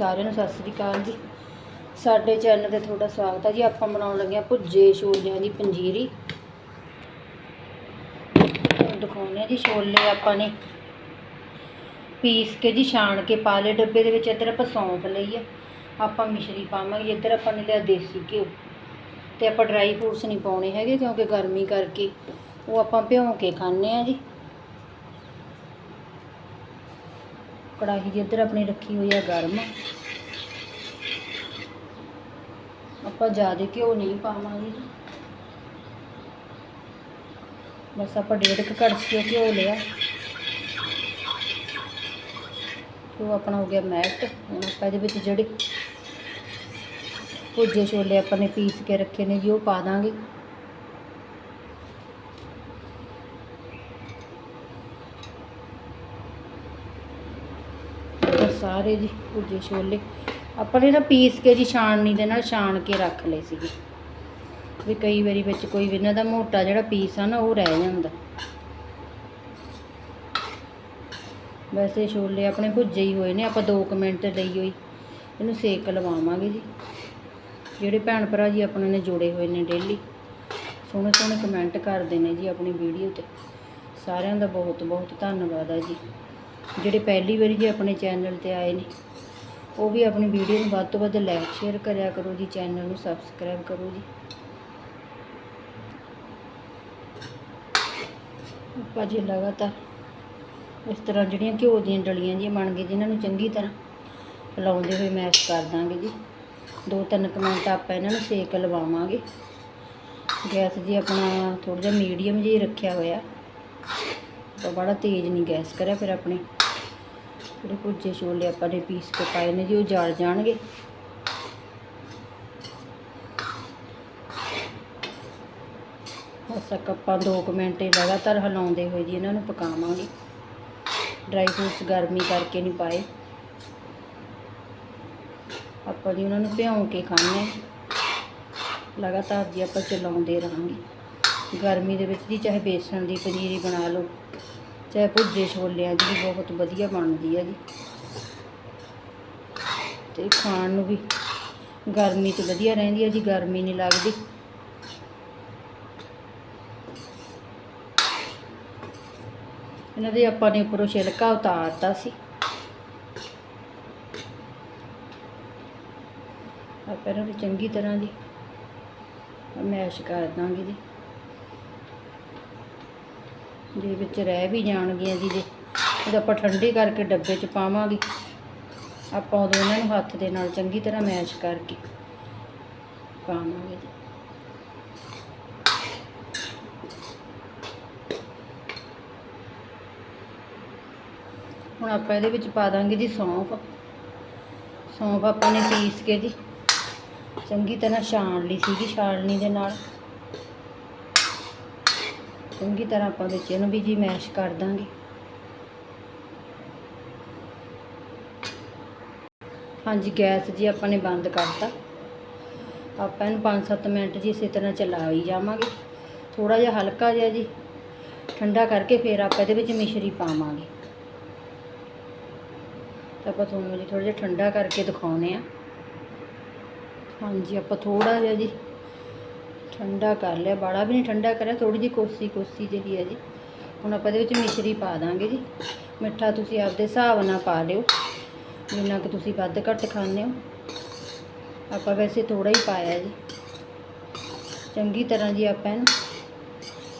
ਸਾਰਿਆਂ ਨੂੰ ਸਤਿ ਸ੍ਰੀ ਅਕਾਲ ਜੀ। ਸਾਡੇ ਚੈਨਲ ਤੇ ਤੁਹਾਡਾ ਸਵਾਗਤ ਹੈ ਜੀ। ਆਪਾਂ ਬਣਾਉਣ ਲੱਗੇ ਹਾਂ ਭੁੱਜੇ ਛੋਲਿਆਂ ਦੀ ਪੰਜੀਰੀ। ਦਿਖਾਉਂਦੇ ਹਾਂ ਜੀ ਛੋਲੇ ਆਪਾਂ ਨੇ। ਪੀਸ ਕੇ ਜੀ, ਛਾਣ ਕੇ ਪਾ ਲਏ। ਡੱਬੇ ਦੇ ਵਿੱਚ ਇੱਧਰ ਆਪਾਂ ਸੌਂਫ ਲਈ ਆ ਆਪਾਂ ਮਿਸ਼ਰੀ ਪਾਵਾਂਗੇ। ਇੱਧਰ ਆਪਾਂ ਨੇ ਲਿਆ ਦੇਸੀ ਘਿਓ। ਤੇ ਆਪਾਂ ਡਰਾਈ ਫਰੂਟਸ ਨਹੀਂ ਪਾਉਣੇ ਹੈਗੇ ਕਿਉਂਕਿ ਗਰਮੀ ਕਰਕੇ ਉਹ ਆਪਾਂ ਭਿਉਂ ਕੇ ਖਾਂਦੇ ਆ ਜੀ। ਕੜਾਹੀ ਜੀ ਇੱਧਰ ਆਪਣੀ ਰੱਖੀ ਹੋਈ ਆ ਗਰਮ। ਆਪਾਂ ਜ਼ਿਆਦਾ ਘਿਓ ਨਹੀਂ ਪਾਵਾਂਗੇ। ਬਸ ਆਪਾਂ ਡੇਢ ਕੁ ਕੜਛੀ ਘਿਓ ਲਿਆ। ਘਿਓ ਆਪਣਾ ਹੋ ਗਿਆ ਮੈਟ ਹੁਣ ਆਪਾਂ ਇਹਦੇ ਵਿੱਚ ਜਿਹੜੇ ਭੁੱਜੇ ਛੋਲੇ ਆਪਾਂ ਨੇ ਪੀਸ ਕੇ ਰੱਖੇ ਨੇ ਜੀ, ਉਹ ਪਾ ਦਾਂਗੇ ਇਹ ਸਾਰੇ ਜੀ ਭੁੱਜੇ ਛੋਲੇ। ਆਪਾਂ ਨੇ ਨਾ ਪੀਸ ਕੇ ਜੀ ਛਾਣਨੀ ਦੇ ਨਾਲ ਛਾਣ ਕੇ ਰੱਖ ਲਏ ਸੀਗੇ। ਵੀ ਕਈ ਵਾਰੀ ਵਿੱਚ ਕੋਈ ਵੀ ਇਹਨਾਂ ਦਾ ਮੋਟਾ ਜਿਹੜਾ ਪੀਸ ਆ ਨਾ, ਉਹ ਰਹਿ ਜਾਂਦਾ। ਵੈਸੇ ਛੋਲੇ ਆਪਣੇ ਭੁੱਜੇ ਹੀ ਹੋਏ ਨੇ, ਆਪਾਂ 2 ਮਿੰਟ ਲਈ ਹੋਈ। ਇਹਨੂੰ ਸੇਕ ਲਵਾਵਾਂਗੇ ਜੀ। ਜਿਹੜੇ ਭੈਣ ਭਰਾ ਜੀ ਆਪਣੇ ਨੇ ਜੁੜੇ ਹੋਏ ਨੇ ਡੇਲੀ, ਸੋਹਣੇ ਸੋਹਣੇ ਕਮੈਂਟ ਕਰਦੇ ਨੇ ਜੀ ਆਪਣੀ ਵੀਡੀਓ ਤੇ। ਸਾਰਿਆਂ ਦਾ ਬਹੁਤ ਬਹੁਤ ਧੰਨਵਾਦ ਹੈ ਜੀ। ਜਿਹੜੇ ਪਹਿਲੀ ਵਾਰੀ ਜੇ ਆਪਣੇ ਚੈਨਲ ਤੇ ਆਏ ਨੇ, ਉਹ ਵੀ ਆਪਣੀ ਵੀਡੀਓ ਨੂੰ ਵੱਧ ਤੋਂ ਵੱਧ ਲਾਈਕ ਸ਼ੇਅਰ ਕਰਿਆ ਕਰੋ ਜੀ, ਚੈਨਲ ਨੂੰ ਸਬਸਕ੍ਰਾਈਬ ਕਰੋ ਜੀ। ਆਪਾਂ ਜੀ ਲਗਾਤਾਰ ਇਸ ਤਰ੍ਹਾਂ ਜਿਹੜੀਆਂ ਘਿਓ ਦੀਆਂ ਡਲੀਆਂ ਜੀ ਬਣ ਗਏ ਇਹਨਾਂ ਨੂੰ ਚੰਗੀ ਤਰ੍ਹਾਂ ਹਿਲਾਉਂਦੇ ਹੋਏ ਮੈਸ਼ ਕਰ ਦਾਂਗੇ ਜੀ। ਦੋ ਤਿੰਨ ਕੁ ਮਿੰਟ ਆਪਾਂ ਇਹਨਾਂ ਨੂੰ ਸੇਕ ਲਵਾਵਾਂਗੇ। ਗੈਸ ਜੀ ਆਪਣਾ ਥੋੜਾ ਜਿਹਾ ਮੀਡੀਅਮ ਜੀ ਰੱਖਿਆ ਹੋਇਆ। ਤਾਂ ਬੜਾ ਤੇਜ਼ ਨਹੀਂ ਗੈਸ ਕਰਿਆ, ਫਿਰ ਆਪਣੇ ਜਿਹੜੇ ਭੁੱਜੇ ਛੋਲੇ ਆਪਾਂ ਨੇ ਪੀਸ ਕੇ ਪਾਏ ਨੇ ਜੀ, ਉਹ ਜਲ ਜਾਣਗੇ। ਬਸ ਇੱਕ ਆਪਾਂ 2 ਮਿੰਟ ਲਗਾਤਾਰ ਹਲਾਉਂਦੇ ਹੋਏ ਜੀ ਇਹਨਾਂ ਨੂੰ ਪਕਾਵਾਂਗੇ। ਡਰਾਈ ਫਰੂਟਸ ਗਰਮੀ ਕਰਕੇ ਨਹੀਂ ਪਾਏ। ਆਪਾਂ ਜੀ ਉਹਨਾਂ ਨੂੰ ਭਿਉਂ ਕੇ ਖਾਣੇ ਲਗਾਤਾਰ ਜੀ ਆਪਾਂ ਚਲਾਉਂਦੇ ਰਹਾਂਗੇ। ਗਰਮੀ ਦੇ ਵਿੱਚ ਜੀ ਚਾਹੇ ਬੇਸਣ ਦੀ ਪਨੀਰੀ ਬਣਾ ਲਓ। ਚਾਹੇ ਭੁੱਜੇ ਛੋਲਿਆਂ ਦੀ ਵੀ ਬਹੁਤ ਵਧੀਆ ਬਣਦੀ ਹੈ ਜੀ। ਤੇ ਖਾਣ ਨੂੰ ਵੀ ਗਰਮੀ 'ਚ ਵਧੀਆ ਰਹਿੰਦੀ ਹੈ ਜੀ, ਗਰਮੀ ਨਹੀਂ ਲੱਗਦੀ। ਇਹਨਾਂ ਦੇ ਆਪਾਂ ਨੇ ਉੱਪਰੋਂ ਛਿਲਕਾ ਉਤਾਰਤਾ ਸੀ। ਆਪਾਂ ਇਹਨਾਂ ਨੂੰ ਚੰਗੀ ਤਰ੍ਹਾਂ ਜੀ ਮੈਸ਼ ਕਰ ਦਾਂਗੇ ਜੀ। ਜੇ ਵਿੱਚ ਰਹਿ ਵੀ ਜਾਣਗੀਆਂ ਜੀ ਜੇ। ਉਹ ਆਪਾਂ ਠੰਡੇ ਕਰਕੇ ਡੱਬੇ 'ਚ ਪਾਵਾਂਗੇ, ਆਪਾਂ ਉਦੋਂ ਇਹਨਾਂ ਨੂੰ ਹੱਥ ਦੇ ਨਾਲ ਚੰਗੀ ਤਰ੍ਹਾਂ ਮੈਸ਼ ਕਰਕੇ ਪਾਵਾਂਗੇ ਜੀ। ਹੁਣ ਆਪਾਂ ਇਹਦੇ ਵਿੱਚ ਪਾ ਦਾਂਗੇ ਜੀ ਸੌਂਫ। ਸੌਂਫ ਆਪਾਂ ਨੇ ਪੀਸ ਕੇ ਜੀ, ਚੰਗੀ ਤਰ੍ਹਾਂ ਛਾਣ ਲਈ ਸੀਗੀ, ਛਾਣਨੀ ਦੇ ਨਾਲ। ਚੰਗੀ ਤਰ੍ਹਾਂ ਆਪਾਂ ਵਿੱਚ ਇਹਨੂੰ ਵੀ ਜੀ ਮੈਸ਼ ਕਰ ਦਾਂਗੇ। ਹਾਂਜੀ, ਗੈਸ ਜੀ ਆਪਾਂ ਨੇ ਬੰਦ ਕਰਤਾ। ਆਪਾਂ ਇਹਨੂੰ 5-7 ਮਿੰਟ ਜੀ ਇਸੇ ਤਰ੍ਹਾਂ ਚਲਾਈ ਜਾਵਾਂਗੇ। ਥੋੜਾ ਜਿਹਾ ਹਲਕਾ ਜਿਹਾ ਜੀ, ਠੰਡਾ ਕਰਕੇ ਫਿਰ ਆਪਾਂ ਇਹਦੇ ਵਿੱਚ ਮਿਸ਼ਰੀ ਪਾਵਾਂਗੇ। ਤਾਂ ਆਪਾਂ ਤੁਹਾਨੂੰ ਜੀ ਥੋੜਾ ਜਿਹਾ ਠੰਡਾ ਕਰਕੇ ਦਿਖਾਉਨੇ ਆ ਹਾਂਜੀ, ਆਪਾਂ ਥੋੜਾ ਜਿਹਾ ਜੀ ਠੰਡਾ ਕਰ ਲਿਆ, ਬਾੜਾ ਵੀ ਨਹੀਂ ਠੰਡਾ ਕਰਿਆ ਥੋੜੀ ਜਿਹੀ ਕੋਸੀ ਕੋਸੀ ਜਿਹੀ ਹੈ ਜੀ। ਹੁਣ ਆਪਾਂ ਇਹਦੇ ਵਿੱਚ ਮਿਸ਼ਰੀ ਪਾ ਦਾਂਗੇ ਜੀ। ਮਿੱਠਾ ਤੁਸੀਂ ਆਪਦੇ ਹਿਸਾਬ ਨਾਲ ਪਾ ਲਿਓ, ਜਿੰਨਾ ਕਿ ਤੁਸੀਂ ਵੱਧ ਘੱਟ ਖਾਂਦੇ ਹੋ। ਆਪਾਂ ਵੈਸੇ ਥੋੜਾ ਹੀ ਪਾਇਆ ਜੀ। ਚੰਗੀ ਤਰ੍ਹਾਂ ਜੀ ਆਪਾਂ ਇਹਨੂੰ,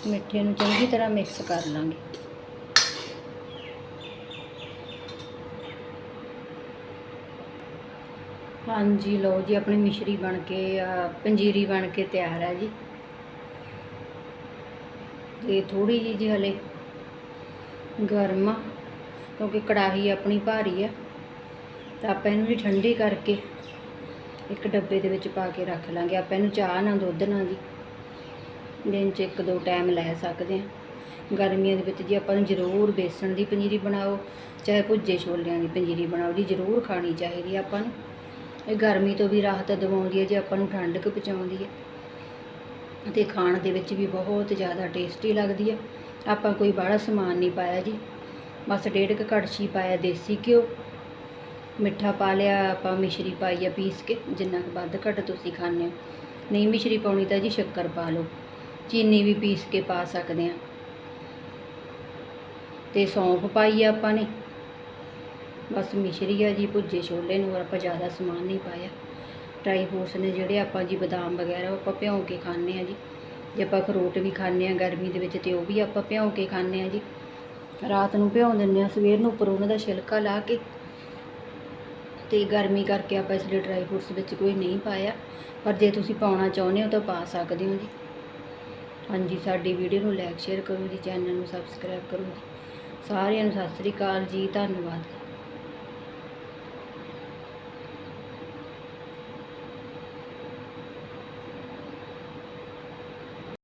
ਮਿੱਠੇ ਨੂੰ ਚੰਗੀ ਤਰ੍ਹਾਂ ਮਿਕਸ ਕਰ ਲਾਂਗੇ। ਹਾਂਜੀ, ਲਓ ਜੀ, ਆਪਣੀ ਮਿਸ਼ਰੀ ਬਣ ਕੇ ਪੰਜੀਰੀ ਬਣ ਕੇ ਤਿਆਰ ਹੈ ਜੀ। ਤੇ ਥੋੜੀ ਜਿਹੀ ਜੀ ਹਲੇ ਗਰਮ ਆ, ਕਿਉਂਕਿ ਕੜਾਹੀ ਆਪਣੀ ਭਾਰੀ ਆ। ਤਾਂ ਆਪਾਂ ਇਹਨੂੰ ਜੀ ਠੰਡੀ ਕਰਕੇ ਇੱਕ ਡੱਬੇ ਦੇ ਵਿੱਚ ਪਾ ਕੇ ਰੱਖ ਲਾਂਗੇ। ਆਪਾਂ ਇਹਨੂੰ ਚਾਹ ਨਾਲ, ਦੁੱਧ ਨਾਲ ਜੀ, ਦਿਨ 'ਚ ਇੱਕ ਦੋ ਟਾਈਮ ਲੈ ਸਕਦੇ ਹਾਂ। ਗਰਮੀਆਂ ਦੇ ਵਿੱਚ ਜੀ ਆਪਾਂ ਨੂੰ ਜ਼ਰੂਰ ਬੇਸਣ ਦੀ ਪੰਜੀਰੀ ਬਣਾਓ, ਚਾਹੇ ਭੁੱਜੇ ਛੋਲਿਆਂ ਦੀ ਪੰਜੀਰੀ ਬਣਾਓ ਜੀ, ਜ਼ਰੂਰ ਖਾਣੀ ਚਾਹੀਦੀ ਆਪਾਂ ਨੂੰ। ਇਹ ਗਰਮੀ ਤੋਂ ਵੀ ਰਾਹਤ ਦਿਵਾਉਂਦੀ ਹੈ, ਜੇ ਆਪਾਂ ਨੂੰ ਠੰਡਕ ਪਹੁੰਚਾਉਂਦੀ ਹੈ। ਅਤੇ ਖਾਣ ਦੇ ਵਿੱਚ ਵੀ ਬਹੁਤ ਜ਼ਿਆਦਾ ਟੇਸਟੀ ਲੱਗਦੀ ਹੈ। ਆਪਾਂ ਕੋਈ ਬਾਹਲਾ ਸਮਾਨ ਨਹੀਂ ਪਾਇਆ ਜੀ। ਬਸ ਡੇਢ ਕੁ ਕੜਛੀ ਪਾਇਆ ਦੇਸੀ ਘਿਓ। ਮਿੱਠਾ ਪਾ ਲਿਆ, ਆਪਾਂ ਮਿਸ਼ਰੀ ਪਾਈ ਆ ਪੀਸ ਕੇ, ਜਿੰਨਾ ਕੁ ਵੱਧ ਘੱਟ ਤੁਸੀਂ ਖਾਂਦੇ ਹੋ। ਨਹੀਂ ਮਿਸ਼ਰੀ ਪਾਉਣੀ ਤਾਂ ਜੀ ਸ਼ੱਕਰ ਪਾ ਲਓ। ਚੀਨੀ ਵੀ ਪੀਸ ਕੇ ਪਾ ਸਕਦੇ ਆ ਤੇ ਸੌਂਫ ਪਾਈ ਆ ਆਪਾਂ ਨੇ। ਬਸ ਮਿਸ਼ਰੀ ਆ ਜੀ, ਭੁੱਜੇ ਛੋਲੇ ਨੂੰ ਔਰ ਆਪਾਂ ਜ਼ਿਆਦਾ ਸਮਾਨ ਨਹੀਂ ਪਾਇਆ। ਡਰਾਈ ਫਰੂਟਸ ਨੇ ਜਿਹੜੇ ਆਪਾਂ ਜੀ ਬਦਾਮ ਵਗੈਰਾ ਉਹ ਆਪਾਂ ਭਿਉਂ ਕੇ ਖਾਂਦੇ ਆ ਜੀ। ਜੇ ਆਪਾਂ ਅਖਰੋਟ ਵੀ ਖਾਂਦੇ ਆ ਗਰਮੀ ਦੇ ਵਿੱਚ ਤੇ ਉਹ ਵੀ ਆਪਾਂ ਭਿਉਂ ਕੇ ਖਾਂਦੇ ਆ ਜੀ। ਰਾਤ ਨੂੰ ਭਿਉਂ ਦਿੰਦੇ ਆ ਸਵੇਰ ਨੂੰ ਉੱਪਰ ਉਹਨਾਂ ਦਾ ਛਿਲਕਾ ਲਾ ਕੇ। ਤੇ ਗਰਮੀ ਕਰਕੇ ਆਪਾਂ ਇਸ ਲਈ ਡਰਾਈ ਫਰੂਟਸ ਵਿੱਚ ਕੋਈ ਨਹੀਂ ਪਾਇਆ। ਪਰ ਜੇ ਤੁਸੀਂ ਪਾਉਣਾ ਚਾਹੁੰਦੇ ਹੋ ਤਾਂ ਪਾ ਸਕਦੇ ਹੋ ਜੀ। ਹਾਂਜੀ, ਸਾਡੀ ਵੀਡੀਓ ਨੂੰ ਲਾਈਕ ਸ਼ੇਅਰ ਕਰੋ ਜੀ, ਚੈਨਲ ਨੂੰ ਸਬਸਕ੍ਰਾਈਬ ਕਰੋ ਜੀ। ਸਾਰਿਆਂ ਨੂੰ ਸਤਿ ਸ੍ਰੀ ਅਕਾਲ ਜੀ, ਧੰਨਵਾਦ।